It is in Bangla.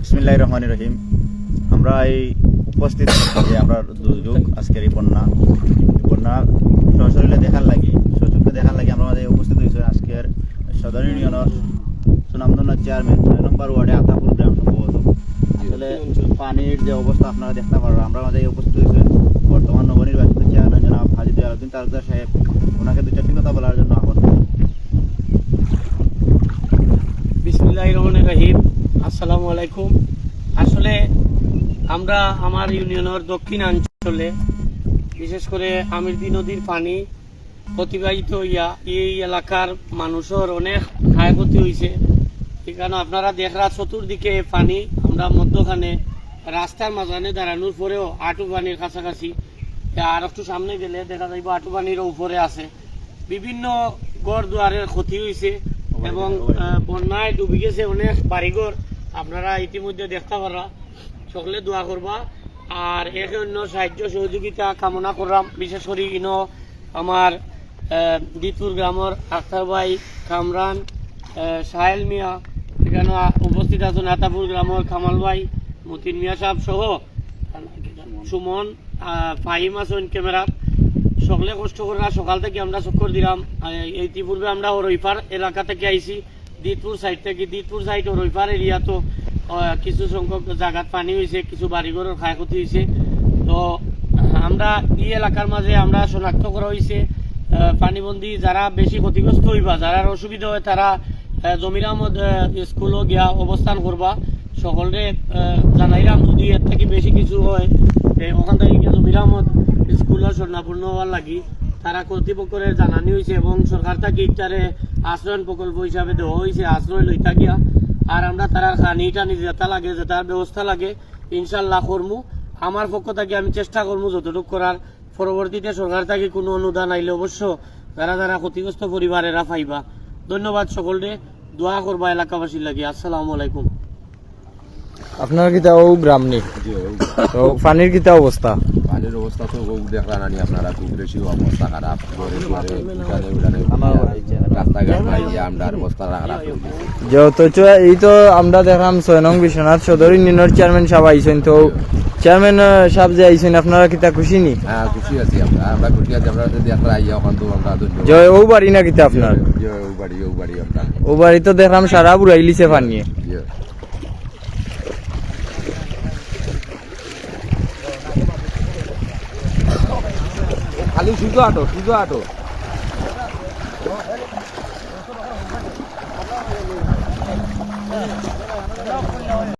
বিসমিল্লাহ রহমান রহিম আমরা এই উপস্থিত যে আমরা দুর্যোগ, আজকের এই বন্যা বন্যা সশরীরে দেখার লাগে সচক্ষে দেখার লাগে আমরা আমাদের উপস্থিত হয়েছে আজকের সদর ইউনিয়নের সুনামদন্য চেয়ারম্যান, ছয় নম্বর ওয়ার্ডে আতাপুর গ্রাম সম্ভবত। আসলে পানির যে অবস্থা আপনারা দেখতে পারবেন, আমরা আমাদের উপস্থিত হয়েছে বর্তমান নবনির্বাচিত চেয়ারম্যান জনাব হাজিদ আলুদ্দিন তালুকদার সাহেব। ওনাকে দু চারটি কথা বলার জন্য আহ্বান আসসালামু আলাইকুম। আসলে আমরা আমার ইউনিয়নের দক্ষিণাঞ্চলে, বিশেষ করে আমিরদি নদীর পানি অতিবাহিত হইয়া এই এলাকার মানুষের অনেক ক্ষয়ক্ষতি হয়েছে এখানে আপনারা দেখরা চতুর্দিকে পানি, আমরা মধ্যখানে রাস্তার মাঝখানে দাঁড়ানোর পরেও আটু পানির কাছাকাছি। আর একটু সামনে গেলে দেখা যাইব আটু পানির উপরে আছে। বিভিন্ন গড় দুয়ারের ক্ষতি হয়েছে এবং বন্যায় ডুবে গেছে অনেক বাড়িঘর। আপনারা ইতিমধ্যে দেখতে পারা। সকলে দোয়া করবা। আর এক অন্য সাহায্য সহযোগিতা কামনা করলাম। বিশেষ করে ইনো আমার আহ, দিতপুর গ্রামের আখতার ভাই কামরান সাহেল মিয়া এখানে উপস্থিত আছেন আতাপুর গ্রামের কামাল ভাই মতিন মিয়া সাহেব সহ সুমন ফাহিম আছেন ক্যামেরা। সকলে কষ্ট করে সকাল থেকে আমরা চক্কর দিলাম। ইতিপূর্বে আমরা রইফার এলাকা থেকে আইছি। দিতপুর সাইড থেকে দিতপুর সাইড রইফার এরিয়া তো কিছু সংখ্যক জায়গাত পানি হয়েছে কিছু বাড়িঘরের ক্ষয়ক্ষতি হয়েছে তো, আমরা এই এলাকার মাঝে আমরা শনাক্ত করা হয়েছে পানিবন্দী যারা বেশি ক্ষতিগ্রস্ত হইবা, যারা অসুবিধা হয় তারা জমির স্কুলও গিয়া অবস্থান করবা। সকলে জানাইলাম, যদি এর থেকে বেশি কিছু হয় ওখান থেকে জমির আহমদ স্কুলের স্বর্ণাপূর্ণ হওয়ার লাগি। তারা কর্তৃপক্ষের জানানি হয়েছে এবং সরকার থেকে ইটারে আশ্রয়ন প্রকল্প হিসাবে দেওয়া হয়েছে আশ্রয় লইতা গিয়া। আর আমরা তারা খানি টানি যেটা লাগে যেটার ব্যবস্থা লাগে ইনশাল্লাহ করমু। আমার পক্ষ থেকে আমি চেষ্টা করব যতটুকু করার। পরবর্তীতে সরকার থেকে কোনো অনুদান আইলে অবশ্য যারা যারা ক্ষতিগ্রস্ত পরিবারেরা পাইবা। ধন্যবাদ সকলকে দোয়া করবা এলাকাবাসীর লাগে। আসসালামু আলাইকুম। আপনার কিতা ও গ্রাম নি তো পানির কিতা অবস্থা? পানির অবস্থা তো খুব দেখলাম নানি আপনারা খুব বেশি অবস্থা খারাপ। ঘরে দুয়ারে উঠানে উঠানে খারাপ হয়ে গেছে। যত এই তো আমরা দেখলাম ছয় নং বিশ্বনাথ সদর ইউনিয়নের চেয়ারম্যান সাহেব আইছেন তো চেয়ারম্যান সাহেব যে আইছেন আপনারা কিতা খুশি নি? হ্যাঁ খুশি আছি আমরা আমরা খুশি আছি আমরা যদি একটা আইয়া ওখান তো আমরা জয় ও বাড়ি না কিতা আপনার? যে ও বাড়ি ও বাড়ি আমরা। ও বাড়ি তো দেখলাম সারা বুড়াইলিছে পানিয়ে। খালি শুধু আটো শুধু আটো।